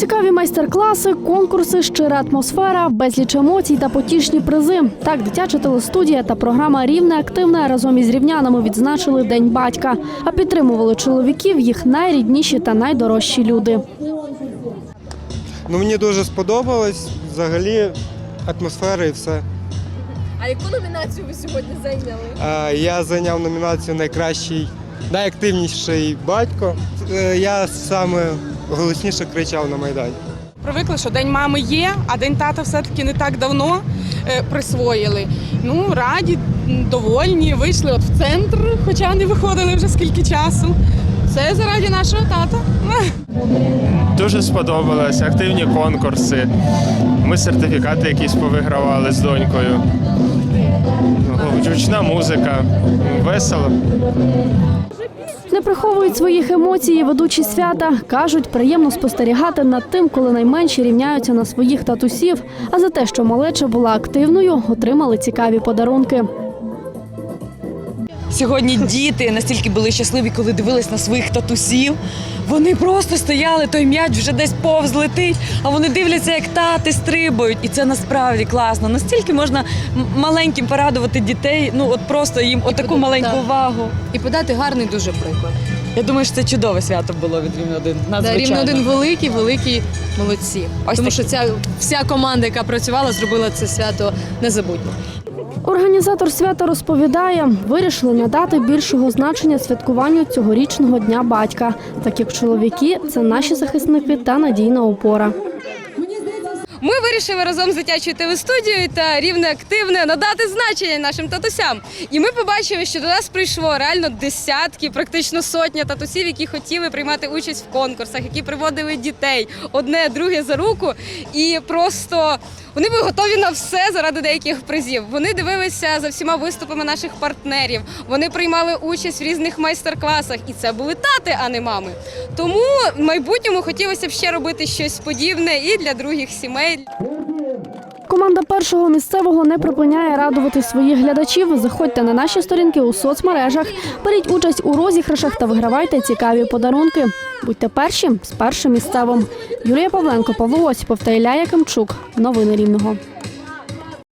Цікаві майстер-класи, конкурси, щира атмосфера, безліч емоцій та потішні призи. Так, дитяча телестудія та програма Рівне активне разом із рівнянами відзначили День батька, а підтримували чоловіків їх найрідніші та найдорожчі люди. Ну, мені дуже сподобалось взагалі атмосфера і все. А яку номінацію ви сьогодні зайняли? А, Я зайняв номінацію Найкращий, найактивніший батько. Е, Я саме голосніше кричав на Майдані. Привикли, що День мами є, а День тата все-таки не так давно е, присвоїли. Ну, раді, довольні, вийшли от в центр, хоча не виходили вже скільки часу. Це заради нашого тата. Дуже сподобалось, активні конкурси. Ми сертифікати якісь повигравали з донькою. Гучна музика, весело. Не приховують своїх емоцій ведучі свята. Кажуть, приємно спостерігати над тим, коли найменші рівняються на своїх татусів. А за те, що малеча була активною, отримали цікаві подарунки. Сьогодні діти настільки були щасливі, коли дивились на своїх татусів. Вони просто стояли, той м'яч вже десь повз летить, а вони дивляться, як тати стрибають. І це насправді класно. Настільки можна маленьким порадувати дітей, ну от просто їм отаку маленьку Так. увагу. І подати гарний дуже приклад. Я думаю, що це чудове свято було від рівно один. Да, рівно один великий, великі молодці. Ось Тому такі. що ця вся команда, яка працювала, зробила це свято незабутнім. Організатор свята розповідає, вирішили надати більшого значення святкуванню цьогорічного дня батька, так як чоловіки це наші захисники та надійна опора. Ми вирішили разом з дитячою телестудією та рівне активне надати значення нашим татусям. І ми побачили, що до нас прийшло реально десятки, практично сотня татусів, які хотіли приймати участь в конкурсах, які приводили дітей одне, друге за руку. І просто вони були готові на все заради деяких призів. Вони дивилися за всіма виступами наших партнерів. Вони приймали участь в різних майстер-класах, і це були тати, а не мами. Тому в майбутньому хотілося б ще робити щось подібне і для других сімей. Команда першого місцевого не припиняє радувати своїх глядачів. Заходьте на наші сторінки у соцмережах, беріть участь у розіграшах та вигравайте цікаві подарунки. Будьте перші з першим місцевим. Юлія Павленко, Павло Осіпов та Ілля Якимчук. Новини Рівного.